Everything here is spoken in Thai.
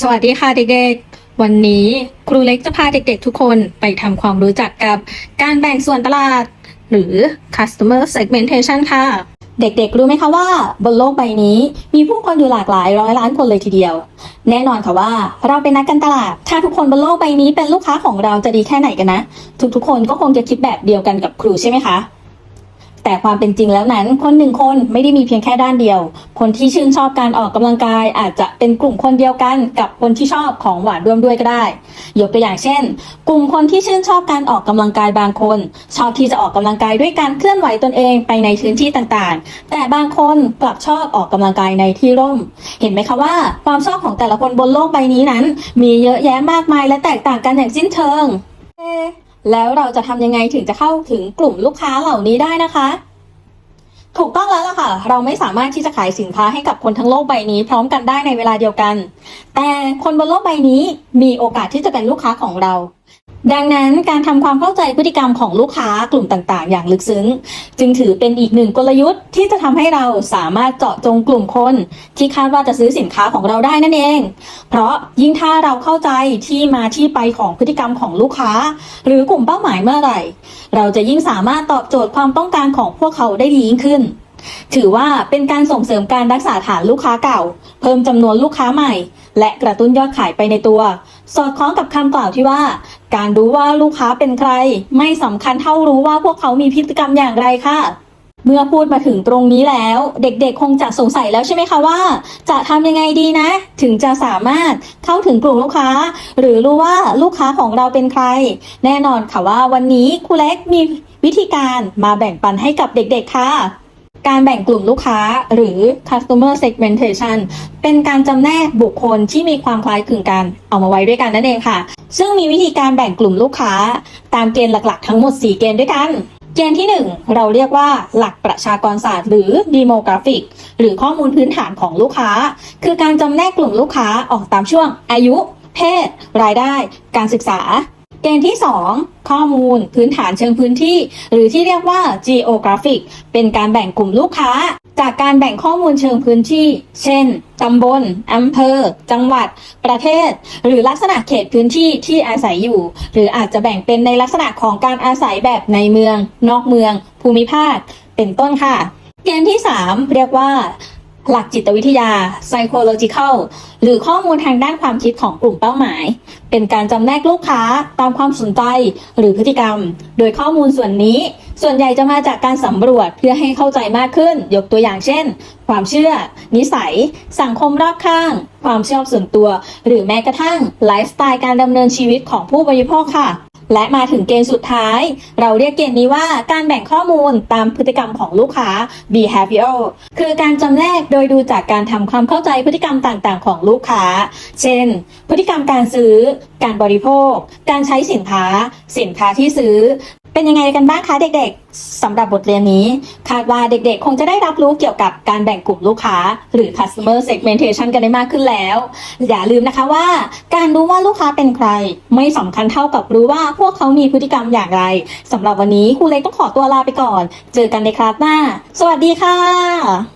สวัสดีค่ะเด็กๆ วันนี้ครูเล็กจะพาเด็กๆทุกคนไปทำความรู้จักกับการแบ่งส่วนตลาด หรือ customer segmentation ค่ะ เด็กๆ รู้ไหมคะว่า บนโลกใบนี้มีผู้คนอยู่หลากหลายร้อยล้านคนเลยทีเดียว แน่นอนค่ะว่าเราเป็นนักการตลาด ถ้าทุกคนบนโลกใบนี้เป็นลูกค้าของเราจะดีแค่ไหนกันนะ ทุกๆ คนก็คงจะคิดแบบเดียวกันกับครูใช่ไหมคะ แต่ความเป็นจริงแล้วนั้นคนหนึ่งคนไม่ได้มีเพียงแค่ด้านเดียว คนที่ชื่นชอบการออกกำลังกาย อาจจะเป็นกลุ่มคนเดียวกันกับคนที่ชอบของหวานร่วมด้วยก็ได้ ยกตัวอย่างเช่น กลุ่มคนที่ชื่นชอบการออกกำลังกายบางคน ชอบที่จะออกกำลังกายด้วยการเคลื่อนไหวตนเองไปในพื้นที่ต่างๆ แต่บางคนกลับชอบออกกำลังกายในที่ร่ม เห็นไหมคะว่า ความชอบของแต่ละคนบนโลกใบนี้นั้น มีเยอะแยะมากมายและแตกต่างกันอย่างสิ้นเชิง แล้วเราจะทำยังไงถึงจะเข้าถึงกลุ่มลูกค้าเหล่านี้ได้นะคะ ถูกต้องแล้วล่ะค่ะ เราไม่สามารถที่จะขายสินค้าให้กับคนทั้งโลกใบนี้ พร้อมกันได้ในเวลาเดียวกัน แต่คนบนโลกใบนี้มีโอกาสที่จะเป็นลูกค้าของเรา ดังนั้นการทำความเข้าใจพฤติกรรมของลูกค้ากลุ่มต่างๆ อย่างลึกซึ้ง จึงถือเป็นอีกหนึ่งกลยุทธ์ที่จะทำให้เราสามารถเจาะจงกลุ่มคน ที่คาดว่าจะซื้อสินค้าของเราได้นั่นเอง เพราะยิ่งถ้าเราเข้าใจที่มาที่ไปของพฤติกรรมของลูกค้า หรือกลุ่มเป้าหมายเมื่อไหร่ เราจะยิ่งสามารถตอบโจทย์ความต้องการของพวกเขาได้ดียิ่งขึ้น ถือว่าเป็นการส่งเสริมการรักษาฐานลูกค้าเก่า เพิ่มจำนวนลูกค้าใหม่ และกระตุ้นยอดขายไปในตัว สอดคล้องกับคำกล่าวที่ว่า การรู้ว่าลูกค้าเป็นใคร ไม่สำคัญเท่ารู้ว่าพวกเขามีพฤติกรรมอย่างไรค่ะ เมื่อพูดมาถึงตรงนี้แล้ว เด็กๆ คงจะสงสัยแล้วใช่ไหมคะว่า จะทำยังไงดีนะ ถึงจะสามารถเข้าถึงกลุ่มลูกค้า หรือรู้ว่าลูกค้าของเราเป็นใคร แน่นอนค่ะว่าวันนี้ครูเล็กมีวิธีการมาแบ่งปันให้กับเด็ก ๆค่ะ การแบ่งกลุ่มลูกค้าหรือ customer segmentation เป็นการจำแนกบุคคลที่มีความคล้ายคลึงกันเอามาไว้ด้วยกันนั่นเองค่ะ ซึ่งมีวิธีการแบ่งกลุ่มลูกค้า ตามเกณฑ์หลักๆ ทั้งหมด 4 เกณฑ์ด้วยกันเกณฑ์ที่ 1 เราเรียกว่าหลักประชากรศาสตร์หรือ demographic หรือข้อมูลพื้นฐานของลูกค้า คือการจำแนกกลุ่มลูกค้าออกตามช่วงอายุ เพศ รายได้ การศึกษา เกณฑ์ที่ 2 ข้อมูล พื้นฐานเชิงพื้นที่ หรือที่เรียกว่า geographic เป็นการแบ่งกลุ่มลูกค้า จากการแบ่งข้อมูลเชิงพื้นที่ เช่น ตำบล อำเภอ จังหวัด ประเทศ หรือลักษณะเขตพื้นที่ที่อาศัยอยู่ หรืออาจจะแบ่งเป็นในลักษณะของการอาศัยแบบในเมือง นอกเมือง ภูมิภาค เป็นต้นค่ะ เกณฑ์ที่ 3 เรียกว่า หลักจิตวิทยา psychological หรือข้อมูลทางด้านความคิดของกลุ่มเป้าหมาย เป็นการจำแนกลูกค้าตามความสนใจหรือพฤติกรรม โดยข้อมูลส่วนนี้ ส่วนใหญ่จะมาจากการสำรวจเพื่อให้เข้าใจมากขึ้น ยกตัวอย่างเช่น ความเชื่อ นิสัย สังคมรอบข้าง ความชอบส่วนตัว หรือแม้กระทั่งไลฟ์สไตล์การดำเนินชีวิตของผู้บริโภคค่ะ และมาถึงเกณฑ์สุดท้าย เราเรียกเกณฑ์นี้ว่าการแบ่งข้อมูลตามพฤติกรรมของลูกค้า behavioral คือการจำแนกโดยดูจากการทำความเข้าใจพฤติกรรมต่างๆ ของลูกค้า เช่น พฤติกรรมการซื้อ การบริโภค การใช้สินค้า สินค้าที่ซื้อ เป็นยังไงกันบ้างคะเด็กๆสำหรับบทเรียนนี้ คาดว่าเด็กๆ คงจะได้รับรู้เกี่ยวกับการแบ่งกลุ่มลูกค้า หรือ customer segmentation กันได้มากขึ้นแล้ว อย่าลืมนะคะว่า การรู้ว่าลูกค้าเป็นใคร ไม่สำคัญเท่ากับรู้ว่าพวกเขามีพฤติกรรมอย่างไรสำหรับวันนี้ครูเล็กต้องขอตัวลาไปก่อน เจอกันในคลาสหน้า สวัสดีค่ะ